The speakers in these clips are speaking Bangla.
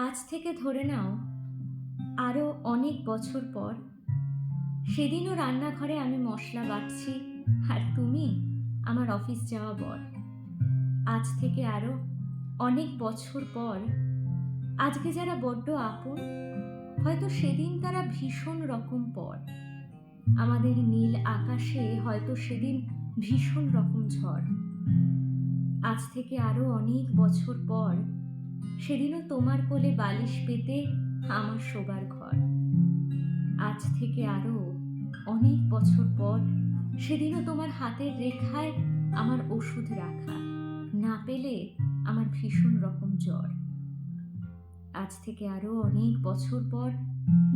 আজ থেকে ধরে নাও আরও অনেক বছর পর, সেদিনও রান্নাঘরে আমি মশলা বাটছি, আর তুমি আমার অফিস যাওয়া বর। আজ থেকে আরও অনেক বছর পর, আজকে যারা বড্ড আপন, হয়তো সেদিন তারা ভীষণ রকম পর। আমাদের নীল আকাশে হয়তো সেদিন ভীষণ রকম ঝড়। আজ থেকে আরও অনেক বছর পর সেদিনও তোমার কোলে বালিশ পেতে আমার শোবার ঘর। আজ থেকে আরও অনেক বছর পর সেদিনও তোমার হাতের রেখায় আমার ওষুধ রাখা না পেলে আমার ভীষণ রকম জ্বর। আজ থেকে আরও অনেক বছর পর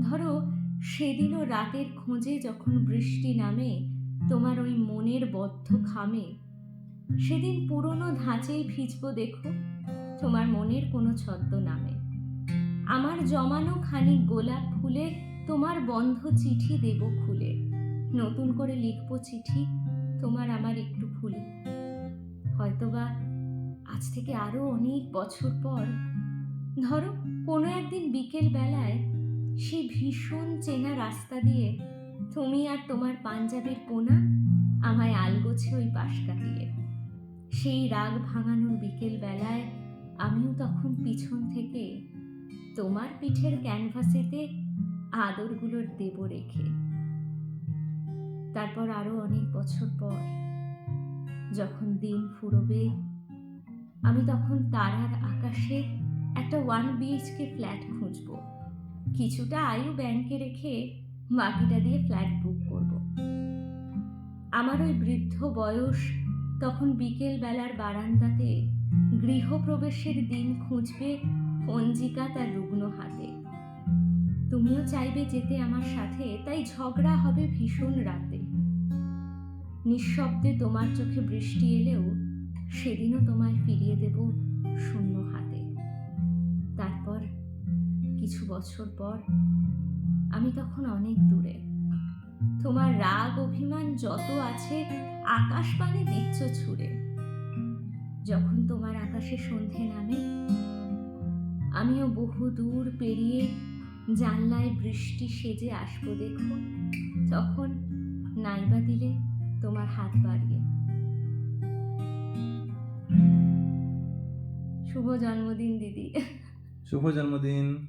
ধরো সেদিনও রাতের খোঁজে যখন বৃষ্টি নামে তোমার ওই মনের বদ্ধ খামে, সেদিন পুরনো ধাঁচেই ভিজবো দেখো। তোমার মনের কোনো ছদ্ম নামে। আমার জমানো খানিক গোলাপ ফুলে তোমার বন্ধ চিঠি দেব খুলে। নতুন করে লিখব চিঠি, তোমার আমার একটু ভুলে হয়তোবা আজ থেকে আরও অনেক বছর পর, ধরো কোনো একদিন বিকেল বেলায় সেই ভীষণ চেনা রাস্তা দিয়ে তুমি আর তোমার পাঞ্জাবের কোনা আমায় আলগোছে ওই পাশ কাটিয়ে। সেই রাগ ভাঙানোর বিকেল বেলায় আমিও তখন পিছন থেকে তোমার পিঠের ক্যানভাসেতে আদরগুলোর দেব রেখে। তারপর আরও অনেক বছর পর যখন দিন ফুরবে, আমি তখন তারার আকাশে একটা ওয়ান বিএইচকে ফ্ল্যাট খুঁজব। কিছুটা আয়ু ব্যাংকে রেখে বাকিটা দিয়ে ফ্ল্যাট বুক করব। আমার ওই বৃদ্ধ বয়স তখন বিকেল বেলার বারান্দাতে গৃহপ্রবেশের দিন খুঁজবে পঞ্জিকা তার রুগ্ন হাতে। তুমিও চাইবে যেতে আমার সাথে, তাই ঝগড়া হবে ভীষণ রাতে। নিঃশব্দে তোমার চোখে বৃষ্টি এলেও সেদিনও তোমায় ফিরিয়ে দেব শূন্য হাতে। তারপর, কিছু বছর পর, আমি তখন অনেক দূরে। তোমার রাগ, অভিমান যত আছে আকাশ পানে দিচ্ছ ছুড়ে। যখন তোমার আকাশে সন্ধে নামে, আমিও বহু দূর পেরিয়ে জানলায় বৃষ্টি সেজে আসব দেখো। তখন নাইবা দিলে তোমার হাত বাড়িয়ে। শুভ জন্মদিন, দিদি। শুভ জন্মদিন।